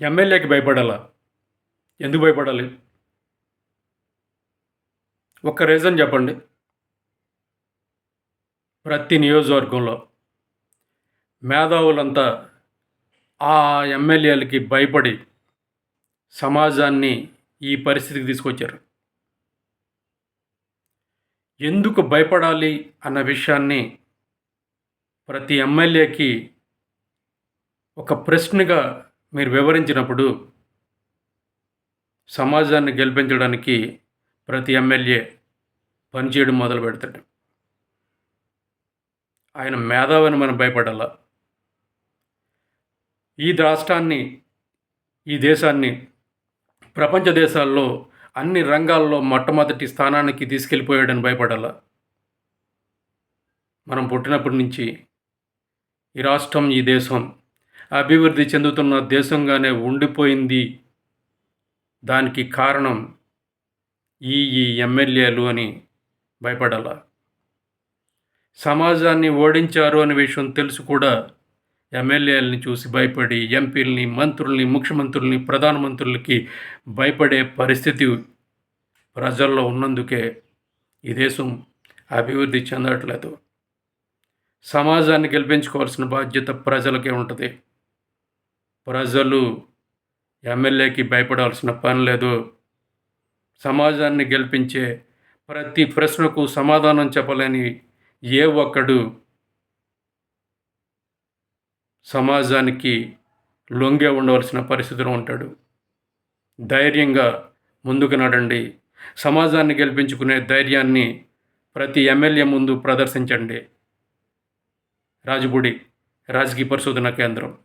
ఎమ్మెల్యేకి భయపడాలా? ఎందుకు భయపడాలి? ఒక్క రీజన్ చెప్పండి. ప్రతి నియోజకవర్గంలో మేధావులంతా ఆ ఎమ్మెల్యేలకి భయపడి సమాజాన్ని ఈ పరిస్థితికి తీసుకొచ్చారు. ఎందుకు భయపడాలి అన్న విషయాన్ని ప్రతి ఎమ్మెల్యేకి ఒక ప్రశ్నగా మీరు వివరించినప్పుడు సమాజాన్ని గెలిపించడానికి ప్రతి ఎమ్మెల్యే పనిచేయడం మొదలు పెడతాడు. ఆయన మేధావని మనం భయపడాల? ఈ రాష్ట్రాన్ని ఈ దేశాన్ని ప్రపంచ దేశాల్లో అన్ని రంగాల్లో మొట్టమొదటి స్థానానికి తీసుకెళ్ళిపోయాడని భయపడాల? మనం పుట్టినప్పటి నుంచి ఈ రాష్ట్రం ఈ దేశం అభివృద్ధి చెందుతున్న దేశంగానే ఉండిపోయింది. దానికి కారణం ఈ ఈ ఎమ్మెల్యేలు అని భయపడాల. సమాజాన్ని ఓడించారు అనే విషయం తెలుసు కూడా. ఎమ్మెల్యేలని చూసి భయపడి ఎంపీలని మంత్రుల్ని ముఖ్యమంత్రుల్ని ప్రధానమంత్రులకి భయపడే పరిస్థితి ప్రజల్లో ఉన్నందుకే ఈ దేశం అభివృద్ధి చెందట్లేదు. సమాజాన్ని గెలిపించుకోవాల్సిన బాధ్యత ప్రజలకే ఉంటుంది. ప్రజలు ఎమ్మెల్యేకి భయపడాల్సిన పని లేదు. సమాజాన్ని గెలిపించే ప్రతి ప్రశ్నకు సమాధానం చెప్పలేని ఏ ఒక్కడు సమాజానికి లొంగే ఉండవలసిన పరిస్థితిలో ఉంటాడు. ధైర్యంగా ముందుకు నడండి. సమాజాన్ని గెలిపించుకునే ధైర్యాన్ని ప్రతి ఎమ్మెల్యే ముందు ప్రదర్శించండి. రాజుగుడి రాజకీయ పరిశోధన కేంద్రం.